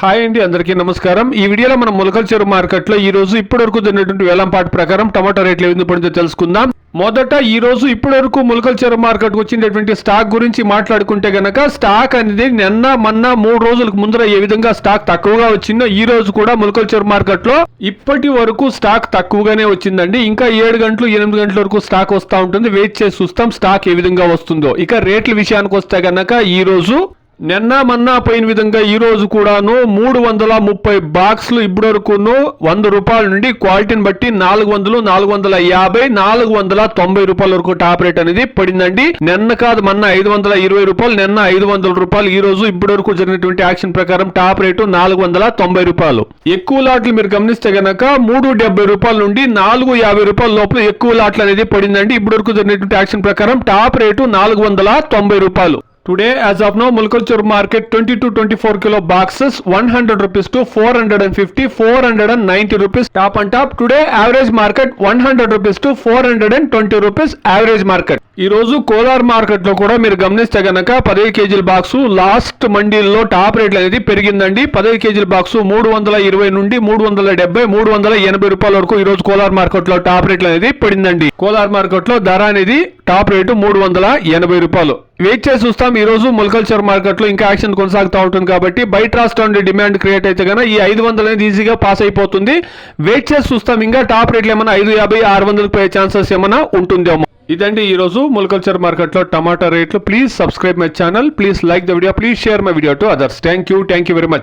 Hi అండి అందరికీ నమస్కారం. ఈ వీడియోలో మనం మొలకల చెరు మార్కెట్లో ఈ రోజు ఇప్పటి వరకు జరిగినటువంటి వేలంపాటు ప్రకారం టమాటో రేట్లు ఏ విధంగా పడిందో తెలుసుకుందాం. మొదట ఈ రోజు ఇప్పటి వరకు ములకల చెరువు మార్కెట్ వచ్చినటువంటి స్టాక్ గురించి మాట్లాడుకుంటే గనక స్టాక్ అనేది నిన్న మొన్న మూడు రోజులకు ముందర ఏ విధంగా స్టాక్ తక్కువగా వచ్చిందో ఈ రోజు కూడా ములకల చెరు మార్కెట్లో ఇప్పటి వరకు స్టాక్ తక్కువగానే వచ్చిందండి. ఇంకా ఏడు గంటలు ఎనిమిది గంటల వరకు స్టాక్ వస్తూ ఉంటుంది. వెయిట్ చేసి చూస్తాం స్టాక్ ఏ విధంగా వస్తుందో. ఇక రేట్ల విషయానికి వస్తే గనక ఈ రోజు నిన్న మన్నా పోయిన విధంగా ఈరోజు కూడాను మూడు వందల ముప్పై బాక్స్లు ఇప్పటి వరకును వంద రూపాయల నుండి క్వాలిటీని బట్టి నాలుగు వందలు నాలుగు వందల యాభై నాలుగు వందల తొంభై రూపాయల వరకు టాప్ రేట్ అనేది పడిందండి. నిన్న కాదు మొన్న ఐదు వందల ఇరవై రూపాయలు నిన్న ఐదు వందల రూపాయలు ఈ రోజు ఇప్పటి వరకు జరిగినటువంటి యాక్షన్ ప్రకారం టాప్ రేటు నాలుగు వందల తొంభై రూపాయలు. ఎక్కువ లాట్లు మీరు గమనిస్తే గనక మూడు డెబ్బై రూపాయల నుండి నాలుగు యాభై రూపాయల లోపల ఎక్కువ లాట్లు అనేది పడిందండి. ఇప్పటి వరకు జరిగినటువంటి యాక్షన్ ప్రకారం టాప్ రేటు నాలుగు వందల తొంభై రూపాయలు. Today, as of now, Mulkalchur market 20 to 24 kilo boxes, 100 rupees to 450, 490 rupees top and top. Today, average market 100 rupees to 420 rupees average market. ఈరోజు కోలార్ మార్కెట్లో కూడా మీరు గమనిస్తే గనక పదిహేను కేజీల బాక్స్ లాస్ట్ మండీల్లో టాప్ రేట్లు అనేది పెరిగిందండి. పదిహేను కేజీల బాక్స్ మూడు వందల ఇరవై నుండి మూడు వందల డెబ్బై మూడు వందల ఎనభై రూపాయల వరకు ఈరోజు కోలార్ మార్కెట్లో టాప్ రేట్లు అనేది పడిందండి. కోలార్ మార్కెట్లో ధర అనేది టాప్ రేటు మూడు వందల ఎనభై రూపాయలు. వెయిట్ చేసి చూస్తాం. ఈ రోజు ముల్కల్చర్ మార్కెట్లో ఇంకా యాక్షన్ కొనసాగుతూ ఉంటుంది కాబట్టి బయట రాష్ట్రం నుండి డిమాండ్ క్రియేట్ అయితే కనుక ఈ ఐదు వందలు అనేది ఈజీగా పాస్ అయిపోతుంది. వెయిట్ చేసి చూస్తాం. ఇంకా టాప్ రేట్లు ఏమైనా ఐదు యాభై ఆరు వందలకు పోయే ఛాన్సెస్ ఏమైనా ఉంటుందేమో. ఇదండి ఈ రోజు ముల్కల్చర్ మార్కెట్లో టమాటా రేట్లు. Please subscribe my channel please like the video please share my video to others thank you thank you very much